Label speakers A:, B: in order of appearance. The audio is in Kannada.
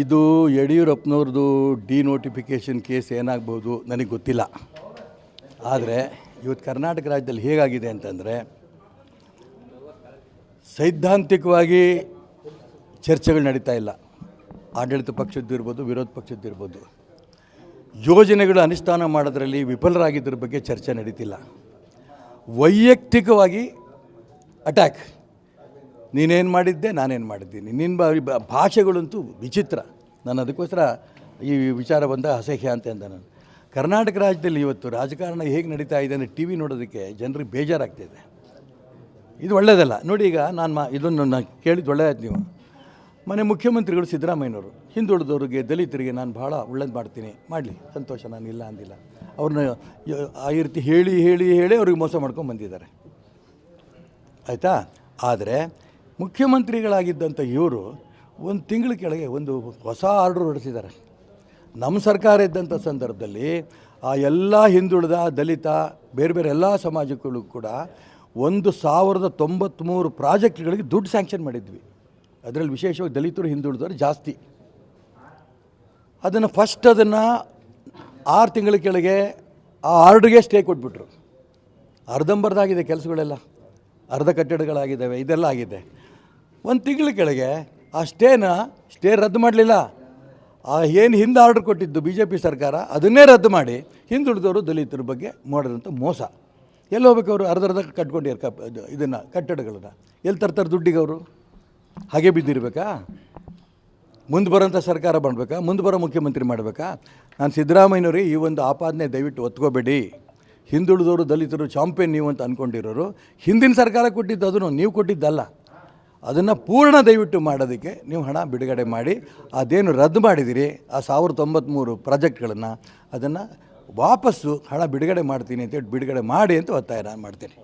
A: ಇದು ಯಡಿಯೂರಪ್ಪನವ್ರದ್ದು ಡಿನೋಟಿಫಿಕೇಷನ್ ಕೇಸ್ ಏನಾಗ್ಬೋದು ನನಗೆ ಗೊತ್ತಿಲ್ಲ. ಆದರೆ ಇವತ್ತು ಕರ್ನಾಟಕ ರಾಜ್ಯದಲ್ಲಿ ಹೇಗಾಗಿದೆ ಅಂತಂದರೆ ಸೈದ್ಧಾಂತಿಕವಾಗಿ ಚರ್ಚೆಗಳು ನಡೀತಾ ಇಲ್ಲ. ಆಡಳಿತ ಪಕ್ಷದ್ದು ಇರ್ಬೋದು, ವಿರೋಧ ಪಕ್ಷದ್ದು ಇರ್ಬೋದು. ಯೋಜನೆಗಳು ಅನುಷ್ಠಾನ ಮಾಡೋದ್ರಲ್ಲಿ ವಿಫಲರಾಗಿದ್ದರ ಬಗ್ಗೆ ಚರ್ಚೆ ನಡೀತಿಲ್ಲ. ವೈಯಕ್ತಿಕವಾಗಿ ಅಟ್ಯಾಕ್ ನೀನೇನು ಮಾಡಿದ್ದೆ, ನಾನೇನು ಮಾಡಿದ್ದೀನಿ. ನಿನ್ನ ಭಾಷೆಗಳಂತೂ ವಿಚಿತ್ರ. ನಾನು ಅದಕ್ಕೋಸ್ಕರ ಈ ವಿಚಾರ ಬಂದ ಅಸಹ್ಯ ಅಂತ ಅಂದ ನಾನು. ಕರ್ನಾಟಕ ರಾಜ್ಯದಲ್ಲಿ ಇವತ್ತು ರಾಜಕಾರಣ ಹೇಗೆ ನಡೀತಾ ಇದೆ ಅಂದರೆ ಟಿ ವಿ ನೋಡೋದಕ್ಕೆ ಜನರಿಗೆ ಬೇಜಾರಾಗ್ತಿದೆ. ಇದು ಒಳ್ಳೆಯದಲ್ಲ ನೋಡಿ ಈಗ ನಾನು ಮಾ, ಇದನ್ನು ನಾನು ಕೇಳಿದ್ದು ಒಳ್ಳೆಯದು ನೀವು. ಮನೆ ಮುಖ್ಯಮಂತ್ರಿಗಳು ಸಿದ್ದರಾಮಯ್ಯನವರು, ಹಿಂದುಳಿದವ್ರಿಗೆ ದಲಿತರಿಗೆ ನಾನು ಭಾಳ ಒಳ್ಳೇದು ಮಾಡ್ತೀನಿ. ಮಾಡಲಿ. ಸಂತೋಷ, ನಾನು ಇಲ್ಲ ಅಂದಿಲ್ಲ. ಅವ್ರನ್ನ ಆ ರೀತಿ ಹೇಳಿ ಹೇಳಿ ಹೇಳಿ ಅವ್ರಿಗೆ ಮೋಸ ಮಾಡ್ಕೊಂಡು ಬಂದಿದ್ದಾರೆ. ಆಯಿತಾ? ಆದರೆ ಮುಖ್ಯಮಂತ್ರಿಗಳಾಗಿದ್ದಂಥ ಇವರು ಒಂದು ತಿಂಗಳ ಕೆಳಗೆ ಒಂದು ಹೊಸ ಆರ್ಡ್ರ್ ಹೊರಡಿಸಿದ್ದಾರೆ. ನಮ್ಮ ಸರ್ಕಾರ ಇದ್ದಂಥ ಸಂದರ್ಭದಲ್ಲಿ ಆ ಎಲ್ಲ ಹಿಂದುಳಿದ ದಲಿತ, ಬೇರೆ ಬೇರೆ ಎಲ್ಲ ಸಮಾಜಗಳು ಕೂಡ ಒಂದು ಸಾವಿರದ ತೊಂಬತ್ತ್ಮೂರು ಪ್ರಾಜೆಕ್ಟ್ಗಳಿಗೆ ದುಡ್ಡು ಸ್ಯಾಂಕ್ಷನ್ ಮಾಡಿದ್ವಿ. ಅದರಲ್ಲಿ ವಿಶೇಷವಾಗಿ ದಲಿತರು, ಹಿಂದುಳಿದವರು ಜಾಸ್ತಿ. ಅದನ್ನು ಫಸ್ಟ್ ಅದನ್ನು ಆರು ತಿಂಗಳ ಕೆಳಗೆ ಆ ಆರ್ಡ್ರಿಗೆ ಸ್ಟೇ ಕೊಟ್ಬಿಟ್ರು. ಅರ್ಧಂಬರ್ಧ ಆಗಿದೆ ಕೆಲಸಗಳೆಲ್ಲ. ಅರ್ಧ ಕಟ್ಟಡಗಳಾಗಿದ್ದಾವೆ, ಇದೆಲ್ಲ ಆಗಿದೆ. ಒಂದು ತಿಂಗಳ ಕೆಳಗೆ ಆ ಸ್ಟೇನ, ಸ್ಟೇ ರದ್ದು ಮಾಡಲಿಲ್ಲ. ಆ ಏನು ಹಿಂದೆ ಆರ್ಡ್ರ್ ಕೊಟ್ಟಿದ್ದು ಬಿ ಜೆ ಪಿ ಸರ್ಕಾರ, ಅದನ್ನೇ ರದ್ದು ಮಾಡಿ ಹಿಂದುಳಿದವರು ದಲಿತರ ಬಗ್ಗೆ ಮಾಡಿದಂಥ ಮೋಸ. ಎಲ್ಲಿ ಹೋಗ್ಬೇಕು ಅವರು ಅರ್ಧ ಅರ್ಧ ಕಟ್ಕೊಂಡಿದ್ದಾರೆ ಕಪ್ ಇದನ್ನು, ಕಟ್ಟಡಗಳನ್ನು. ಎಲ್ಲಿ ತರ್ತಾರೆ ದುಡ್ಡಿಗೆ ಅವರು ಹಾಗೆ ಬಿದ್ದಿರಬೇಕಾ? ಮುಂದೆ ಬರೋಂಥ ಸರ್ಕಾರ ಮಾಡಬೇಕಾ? ಮುಂದೆ ಬರೋ ಮುಖ್ಯಮಂತ್ರಿ ಮಾಡಬೇಕಾ? ನಾನು ಸಿದ್ದರಾಮಯ್ಯನವ್ರಿಗೆ ಈ ಒಂದು ಆಪಾದನೆ ದಯವಿಟ್ಟು ಒತ್ಕೋಬೇಡಿ. ಹಿಂದುಳಿದವರು ದಲಿತರು ಚಾಂಪಿಯನ್ ನೀವು ಅಂತ ಅಂದ್ಕೊಂಡಿರೋರು ಹಿಂದಿನ ಸರ್ಕಾರ ಕೊಟ್ಟಿದ್ದು ಅದನ್ನು ನೀವು ಕೊಟ್ಟಿದ್ದಲ್ಲ. ಅದನ್ನು ಪೂರ್ಣ ದಯವಿಟ್ಟು ಮಾಡೋದಕ್ಕೆ ನೀವು ಹಣ ಬಿಡುಗಡೆ ಮಾಡಿ, ಅದೇನು ರದ್ದು ಮಾಡಿದಿರಿ, ಆ ಸಾವಿರದ ತೊಂಬತ್ತ್ಮೂರು ಪ್ರಾಜೆಕ್ಟ್ಗಳನ್ನು ಅದನ್ನು ವಾಪಸ್ಸು ಹಣ ಬಿಡುಗಡೆ ಮಾಡ್ತೀನಿ ಅಂತೇಳಿ ಬಿಡುಗಡೆ ಮಾಡಿ ಅಂತ ಒತ್ತಾಯ ನಾನು ಮಾಡ್ತೀನಿ.